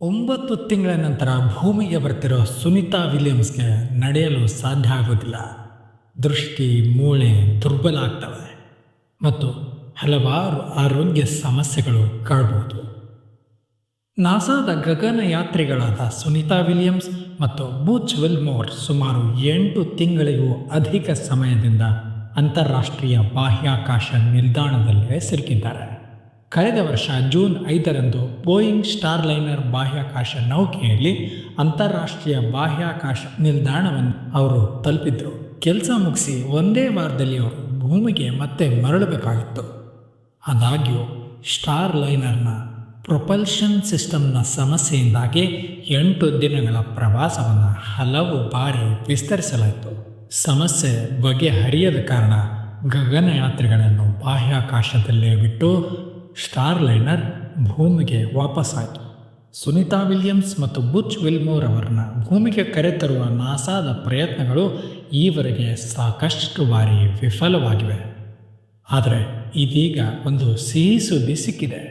ಒಂಬತ್ತು ತಿಂಗಳ ನಂತರ ಭೂಮಿಗೆ ಬರ್ತಿರೋ ಸುನಿತಾ ವಿಲಿಯಮ್ಸ್ಗೆ ನಡೆಯಲು ಸಾಧ್ಯ ಆಗೋದಿಲ್ಲ. ದೃಷ್ಟಿ, ಮೂಳೆ ದುರ್ಬಲ ಆಗ್ತವೆ ಮತ್ತು ಹಲವಾರು ಆರೋಗ್ಯ ಸಮಸ್ಯೆಗಳು ಕಾಡ್ಬೋದು. ನಾಸಾದ ಗಗನಯಾತ್ರಿಗಳಾದ ಸುನಿತಾ ವಿಲಿಯಮ್ಸ್ ಮತ್ತು ಬೂಚ್ ವಿಲ್ಮೋರ್ ಸುಮಾರು ಎಂಟು ತಿಂಗಳಿಗೂ ಅಧಿಕ ಸಮಯದಿಂದ ಅಂತಾರಾಷ್ಟ್ರೀಯ ಬಾಹ್ಯಾಕಾಶ ನಿಲ್ದಾಣದಲ್ಲೇ ಸಿಲುಕಿದ್ದಾರೆ. ಕಳೆದ ವರ್ಷ ಜೂನ್ ಐದರಂದು ಬೋಯಿಂಗ್ ಸ್ಟಾರ್ ಲೈನರ್ ಬಾಹ್ಯಾಕಾಶ ನೌಕೆಯಲ್ಲಿ ಅಂತಾರಾಷ್ಟ್ರೀಯ ಬಾಹ್ಯಾಕಾಶ ನಿಲ್ದಾಣವನ್ನು ಅವರು ತಲುಪಿದ್ರು. ಕೆಲಸ ಮುಗಿಸಿ ಒಂದೇ ವಾರದಲ್ಲಿ ಅವರು ಭೂಮಿಗೆ ಮತ್ತೆ ಮರಳಬೇಕಾಗಿತ್ತು. ಆದಾಗ್ಯೂ ಸ್ಟಾರ್ ಲೈನರ್ನ ಪ್ರೊಪಲ್ಷನ್ ಸಿಸ್ಟಮ್ನ ಸಮಸ್ಯೆಯಿಂದಾಗಿ ಎಂಟು ದಿನಗಳ ಪ್ರವಾಸವನ್ನು ಹಲವು ಬಾರಿ ವಿಸ್ತರಿಸಲಾಯಿತು. ಸಮಸ್ಯೆ ಬಗೆಹರಿಯದ ಕಾರಣ ಗಗನಯಾತ್ರಿಗಳನ್ನು ಬಾಹ್ಯಾಕಾಶದಲ್ಲೇ ಬಿಟ್ಟು ಸ್ಟಾರ್ ಲೈನರ್ ಭೂಮಿಗೆ ವಾಪಸ್ಸಾಯಿತು. ಸುನೀತಾ ವಿಲಿಯಮ್ಸ್ ಮತ್ತು ಬುಚ್ ವಿಲ್ಮೋರ್ ಅವರನ್ನ ಭೂಮಿಗೆ ಕರೆತರುವ ನಾಸಾದ ಪ್ರಯತ್ನಗಳು ಈವರೆಗೆ ಸಾಕಷ್ಟು ಬಾರಿ ವಿಫಲವಾಗಿವೆ. ಆದರೆ ಇದೀಗ ಒಂದು ಸಿಹಿ ಸುದ್ದಿ ಸಿಕ್ಕಿದೆ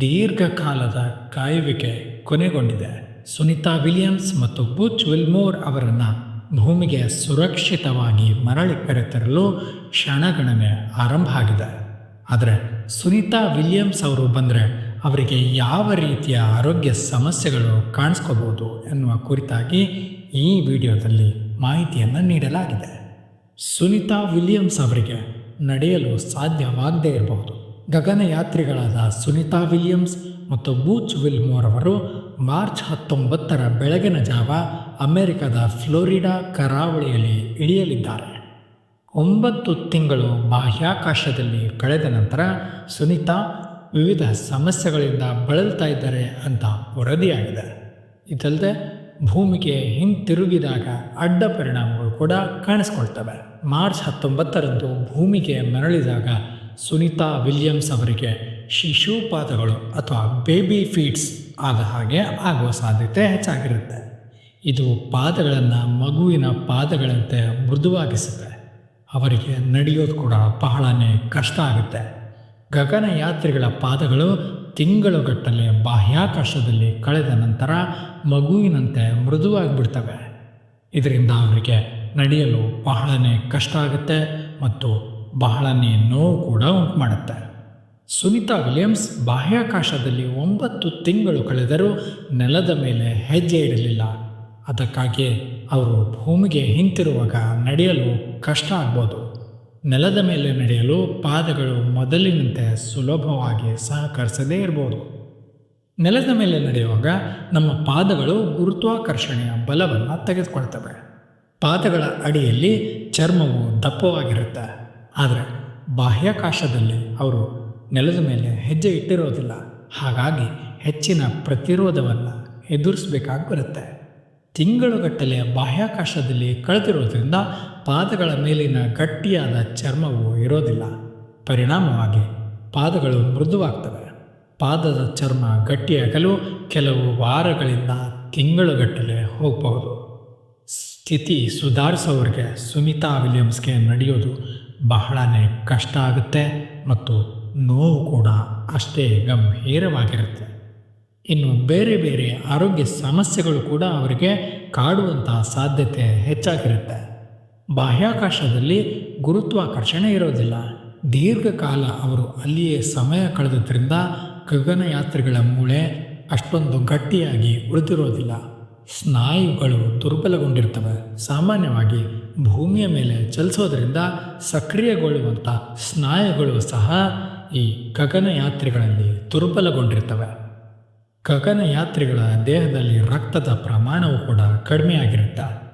ದೀರ್ಘಕಾಲದ ಕಾಯುವಿಕೆ ಕೊನೆಗೊಂಡಿದೆ. ಸುನೀತಾ ವಿಲಿಯಮ್ಸ್ ಮತ್ತು ಬುಚ್ ವಿಲ್ಮೋರ್ ಅವರನ್ನು ಭೂಮಿಗೆ ಸುರಕ್ಷಿತವಾಗಿ ಮರಳಿ ಕರೆತರಲು ಕ್ಷಣಗಣನೆ ಆರಂಭ ಆಗಿದೆ. ಆದರೆ ಸುನೀತಾ ವಿಲಿಯಮ್ಸ್ ಅವರು ಬಂದರೆ ಅವರಿಗೆ ಯಾವ ರೀತಿಯ ಆರೋಗ್ಯ ಸಮಸ್ಯೆಗಳು ಕಾಣಿಸ್ಕೋಬೋದು ಎನ್ನುವ ಕುರಿತಾಗಿ ಈ ವಿಡಿಯೋದಲ್ಲಿ ಮಾಹಿತಿಯನ್ನು ನೀಡಲಾಗಿದೆ. ಸುನೀತಾ ವಿಲಿಯಮ್ಸ್ ಅವರಿಗೆ ನಡೆಯಲು ಸಾಧ್ಯವಾಗದೇ ಇರಬಹುದು. ಗಗನಯಾತ್ರಿಗಳಾದ ಸುನೀತಾ ವಿಲಿಯಮ್ಸ್ ಮತ್ತು ಬೂಚ್ ವಿಲ್ಮೋರ್ ಅವರು ಮಾರ್ಚ್ ಹತ್ತೊಂಬತ್ತರ ಬೆಳಗಿನ ಜಾವ ಅಮೆರಿಕದ ಫ್ಲೋರಿಡಾ ಕರಾವಳಿಯಲ್ಲಿ ಇಳಿಯಲಿದ್ದಾರೆ. ಒಂಬತ್ತು ತಿಂಗಳು ಬಾಹ್ಯಾಕಾಶದಲ್ಲಿ ಕಳೆದ ನಂತರ ಸುನೀತಾ ವಿವಿಧ ಸಮಸ್ಯೆಗಳಿಂದ ಬಳಲ್ತಾ ಇದ್ದಾರೆ ಅಂತ ವರದಿಯಾಗಿದೆ. ಇದಲ್ಲದೆ ಭೂಮಿಗೆ ಹಿಂತಿರುಗಿದಾಗ ಅಡ್ಡ ಪರಿಣಾಮಗಳು ಕೂಡ ಕಾಣಿಸ್ಕೊಳ್ತವೆ. ಮಾರ್ಚ್ ಹತ್ತೊಂಬತ್ತರಂದು ಭೂಮಿಗೆ ಮರಳಿದಾಗ ಸುನೀತಾ ವಿಲಿಯಮ್ಸ್ ಅವರಿಗೆ ಶಿಶುಪಾದಗಳು ಅಥವಾ ಬೇಬಿ ಫೀಡ್ಸ್ ಆದ ಹಾಗೆ ಆಗುವ ಸಾಧ್ಯತೆ ಹೆಚ್ಚಾಗಿರುತ್ತೆ. ಇದು ಪಾದಗಳನ್ನು ಮಗುವಿನ ಪಾದಗಳಂತೆ ಮೃದುವಾಗಿಸುತ್ತೆ. ಅವರಿಗೆ ನಡೆಯೋದು ಕೂಡ ಬಹಳನೇ ಕಷ್ಟ ಆಗುತ್ತೆ. ಗಗನಯಾತ್ರಿಗಳ ಪಾದಗಳು ತಿಂಗಳುಗಟ್ಟಲೆ ಬಾಹ್ಯಾಕಾಶದಲ್ಲಿ ಕಳೆದ ನಂತರ ಮಗುವಿನಂತೆ ಮೃದುವಾಗಿಬಿಡ್ತವೆ. ಇದರಿಂದ ಅವರಿಗೆ ನಡೆಯಲು ಬಹಳನೇ ಕಷ್ಟ ಆಗುತ್ತೆ ಮತ್ತು ಬಹಳನೇ ನೋವು ಕೂಡ ಉಂಟು ಮಾಡುತ್ತೆ ಸುನಿತಾ ವಿಲಿಯಮ್ಸ್ ಬಾಹ್ಯಾಕಾಶದಲ್ಲಿ ಒಂಬತ್ತು ತಿಂಗಳು ಕಳೆದರೂ ನೆಲದ ಮೇಲೆ ಹೆಜ್ಜೆ ಇಡಲಿಲ್ಲ. ಅದಕ್ಕಾಗಿ ಅವರು ಭೂಮಿಗೆ ಹಿಂತಿರುವಾಗ ನಡೆಯಲು ಕಷ್ಟ ಆಗ್ಬೋದು. ನೆಲದ ಮೇಲೆ ನಡೆಯಲು ಪಾದಗಳು ಮೊದಲಿನಂತೆ ಸುಲಭವಾಗಿ ಸಹಕರಿಸದೇ ಇರಬಹುದು ನೆಲದ ಮೇಲೆ ನಡೆಯುವಾಗ ನಮ್ಮ ಪಾದಗಳು ಗುರುತ್ವಾಕರ್ಷಣೆಯ ಬಲವನ್ನು ತೆಗೆದುಕೊಳ್ತವೆ. ಪಾದಗಳ ಅಡಿಯಲ್ಲಿ ಚರ್ಮವು ದಪ್ಪವಾಗಿರುತ್ತೆ. ಆದರೆ ಬಾಹ್ಯಾಕಾಶದಲ್ಲಿ ಅವರು ನೆಲದ ಮೇಲೆ ಹೆಜ್ಜೆ ಇಟ್ಟಿರೋದಿಲ್ಲ. ಹಾಗಾಗಿ ಹೆಚ್ಚಿನ ಪ್ರತಿರೋಧವನ್ನು ಎದುರಿಸಬೇಕಾಗಿ ಬರುತ್ತೆ. ತಿಂಗಳುಗಟ್ಟಲೆ ಬಾಹ್ಯಾಕಾಶದಲ್ಲಿ ಕಳೆದಿರುವುದರಿಂದ ಪಾದಗಳ ಮೇಲಿನ ಗಟ್ಟಿಯಾದ ಚರ್ಮವು ಇರೋದಿಲ್ಲ. ಪರಿಣಾಮವಾಗಿ ಪಾದಗಳು ಮೃದುವಾಗ್ತವೆ. ಪಾದದ ಚರ್ಮ ಗಟ್ಟಿಯಾಗಲು ಕೆಲವು ವಾರಗಳಿಂದ ತಿಂಗಳುಗಟ್ಟಲೆ ಹೋಗಬಹುದು. ಸ್ಥಿತಿ ಸುಧಾರಿಸೋರಿಗೆ ಸುಮಿತಾ ವಿಲಿಯಮ್ಸ್ಗೆ ನಡೆಯೋದು ಬಹಳನೇ ಕಷ್ಟ ಆಗುತ್ತೆ ಮತ್ತು ನೋವು ಕೂಡ ಅಷ್ಟೇ ಗಂಭೀರವಾಗಿರುತ್ತೆ. ಇನ್ನು ಬೇರೆ ಬೇರೆ ಆರೋಗ್ಯ ಸಮಸ್ಯೆಗಳು ಕೂಡ ಅವರಿಗೆ ಕಾಡುವಂತಹ ಸಾಧ್ಯತೆ ಹೆಚ್ಚಾಗಿರುತ್ತೆ. ಬಾಹ್ಯಾಕಾಶದಲ್ಲಿ ಗುರುತ್ವಾಕರ್ಷಣೆ ಇರೋದಿಲ್ಲ. ದೀರ್ಘಕಾಲ ಅವರು ಅಲ್ಲಿಯೇ ಸಮಯ ಕಳೆದ್ರಿಂದ ಗಗನಯಾತ್ರಿಗಳ ಮೂಳೆ ಅಷ್ಟೊಂದು ಗಟ್ಟಿಯಾಗಿ ಉಳಿದಿರೋದಿಲ್ಲ. ಸ್ನಾಯುಗಳು ದುರ್ಬಲಗೊಂಡಿರ್ತವೆ. ಸಾಮಾನ್ಯವಾಗಿ ಭೂಮಿಯ ಮೇಲೆ ಚಲಿಸೋದ್ರಿಂದ ಸಕ್ರಿಯಗೊಳ್ಳುವಂಥ ಸ್ನಾಯುಗಳು ಸಹ ಈ ಗಗನಯಾತ್ರಿಗಳಲ್ಲಿ ದುರ್ಬಲಗೊಂಡಿರ್ತವೆ. ಗಗನಯಾತ್ರಿಗಳ ದೇಹದಲ್ಲಿ ರಕ್ತದ ಪ್ರಮಾಣವು ಕೂಡ ಕಡಿಮೆಯಾಗಿರುತ್ತೆ.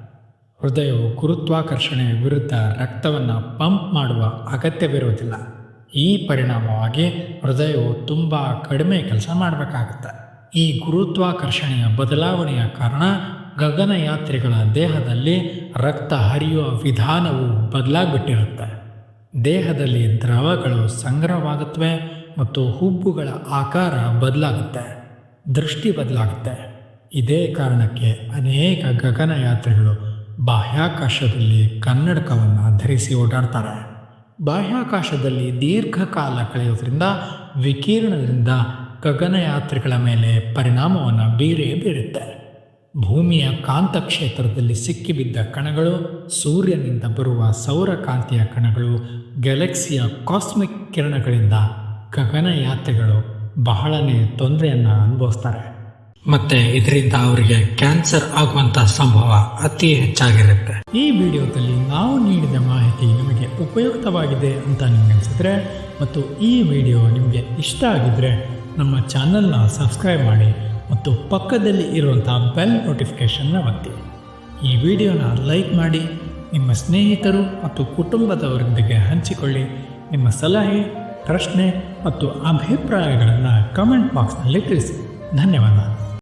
ಹೃದಯವು ಗುರುತ್ವಾಕರ್ಷಣೆ ವಿರುದ್ಧ ರಕ್ತವನ್ನು ಪಂಪ್ ಮಾಡುವ ಅಗತ್ಯವಿರುವುದಿಲ್ಲ. ಈ ಪರಿಣಾಮವಾಗಿ ಹೃದಯವು ತುಂಬ ಕಡಿಮೆ ಕೆಲಸ ಮಾಡಬೇಕಾಗುತ್ತೆ. ಈ ಗುರುತ್ವಾಕರ್ಷಣೆಯ ಬದಲಾವಣೆಯ ಕಾರಣ ಗಗನಯಾತ್ರಿಗಳ ದೇಹದಲ್ಲಿ ರಕ್ತ ಹರಿಯುವ ವಿಧಾನವು ಬದಲಾಗ್ಬಿಟ್ಟಿರುತ್ತೆ. ದೇಹದಲ್ಲಿ ದ್ರವಗಳು ಸಂಗ್ರಹವಾಗುತ್ತವೆ ಮತ್ತು ಹುಬ್ಬುಗಳ ಆಕಾರ ಬದಲಾಗುತ್ತೆ. ದೃಷ್ಟಿ ಬದಲಾಗುತ್ತೆ ಇದೇ ಕಾರಣಕ್ಕೆ ಅನೇಕ ಗಗನಯಾತ್ರಿಗಳು ಬಾಹ್ಯಾಕಾಶದಲ್ಲಿ ಕನ್ನಡಕವನ್ನು ಧರಿಸಿ ಓಡಾಡ್ತಾರೆ. ಬಾಹ್ಯಾಕಾಶದಲ್ಲಿ ದೀರ್ಘಕಾಲ ಕಳೆಯೋದ್ರಿಂದ ವಿಕಿರಣದಿಂದ ಗಗನಯಾತ್ರಿಗಳ ಮೇಲೆ ಪರಿಣಾಮವನ್ನು ಬೀರೇ ಬೀರುತ್ತೆ. ಭೂಮಿಯ ಕಾಂತಕ್ಷೇತ್ರದಲ್ಲಿ ಸಿಕ್ಕಿಬಿದ್ದ ಕಣಗಳು, ಸೂರ್ಯನಿಂದ ಬರುವ ಸೌರಕಾಂತಿಯ ಕಣಗಳು ಗ್ಯಾಲಕ್ಸಿಯ ಕಾಸ್ಮಿಕ್ ಕಿರಣಗಳಿಂದ ಗಗನಯಾತ್ರಿಗಳು ಬಹಳನೇ ತೊಂದರೆಯನ್ನು ಅನುಭವಿಸ್ತಾರೆ. ಮತ್ತೆ ಇದರಿಂದ ಅವರಿಗೆ ಕ್ಯಾನ್ಸರ್ ಆಗುವಂತ ಸಂಭವ ಅತಿ ಹೆಚ್ಚಾಗಿರುತ್ತೆ. ಈ ವಿಡಿಯೋದಲ್ಲಿ ನಾವು ನೀಡಿದ ಮಾಹಿತಿ ನಿಮಗೆ ಉಪಯುಕ್ತವಾಗಿದೆ ಅಂತ ನಿಮ್ಗೆ ಅನಿಸಿದ್ರೆ, ಮತ್ತು ಈ ವಿಡಿಯೋ ನಿಮಗೆ ಇಷ್ಟ ಆಗಿದ್ರೆ ನಮ್ಮ ಚಾನಲ್ನ ಸಬ್ಸ್ಕ್ರೈಬ್ ಮಾಡಿ, ಮತ್ತು ಪಕ್ಕದಲ್ಲಿ ಇರುವಂಥ ಬೆಲ್ ನೋಟಿಫಿಕೇಷನ್ನ ಒತ್ತಿ. ಈ ವಿಡಿಯೋನ ಲೈಕ್ ಮಾಡಿ, ನಿಮ್ಮ ಸ್ನೇಹಿತರು ಮತ್ತು ಕುಟುಂಬದವರೊಂದಿಗೆ ಹಂಚಿಕೊಳ್ಳಿ. ನಿಮ್ಮ ಸಲಹೆ ಪ್ರಶ್ನೆ ಮತ್ತು ಅಭಿಪ್ರಾಯಗಳನ್ನು ಕಮೆಂಟ್ ಬಾಕ್ಸ್ನಲ್ಲಿ ತಿಳಿಸಿ. ಧನ್ಯವಾದ.